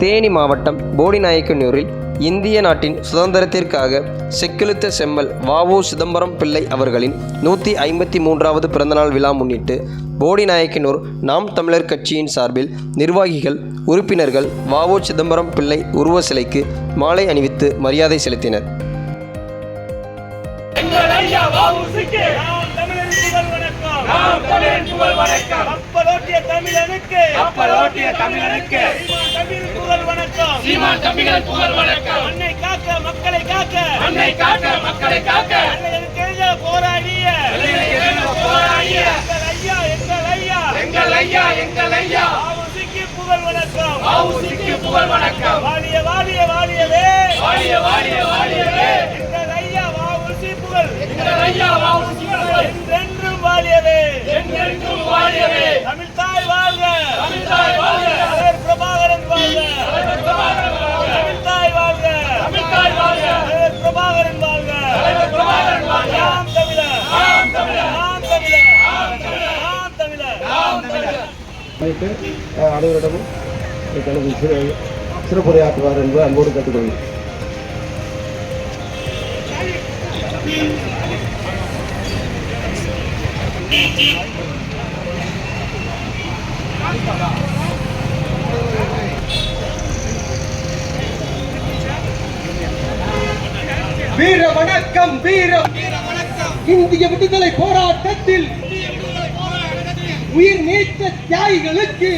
தேனி மாவட்டம் போடிநாயக்கனூரில் இந்திய நாட்டின் சுதந்திரத்திற்காக செக்கிழுத்த செம்மல் வாவு சிதம்பரம் பிள்ளை அவர்களின் நூற்றி ஐம்பத்தி மூன்றாவது பிறந்தநாள் விழா முன்னிட்டு போடிநாயக்கனூர் நாம் தமிழர் கட்சியின் சார்பில் நிர்வாகிகள் உறுப்பினர்கள் வாவு சிதம்பரம் பிள்ளை உருவ சிலைக்கு மாலை அணிவித்து மரியாதை செலுத்தினர் எங்கள் ஐயா வஉசிக்கு நாம் தமிழரின் புகழ் வணக்கம் நாம் தமிழரின் புகழ் வணக்கம் தமிழனுக்கு. கப்பலோட்டிய தமிழனுக்கு. சீமான் தமிழின் புகழ் வணக்கம். சீமான் தம்பிகளின் புகழ் வணக்கம். மண்ணை காக்க மக்களை காக்க. மண்ணை காக்க மக்களை காக்க. எதிராக போராடிய. போராடிய. எங்கள் ஐயா எங்கள் ஐயா. எங்கள் ஐயா எங்கள் ஐயா. வஉசிக்கு புகழ் வணக்கம். வஉசிக்கு புகழ் வணக்கம். வாழிய வாழிய வாழியவே. வாழிய வாழிய வாழியவே. எங்கள் ஐயா வஉசி புகழ். எங்கள் ஐயா வஉசி புகழ். என்றென்றும் வாழியவே. என்றென்றும் வாழியவே. அனைத்து அனைவரிடமும் தனது சிறு சிறப்புரையாற்றுவார் என்று அன்போடு கேட்டுக்கொள்கிறேன். வீர வணக்கம் வீரம் இந்திய விடுதலை போராட்டத்தில் உயிர் நீத்த தியாகிகளுக்கு.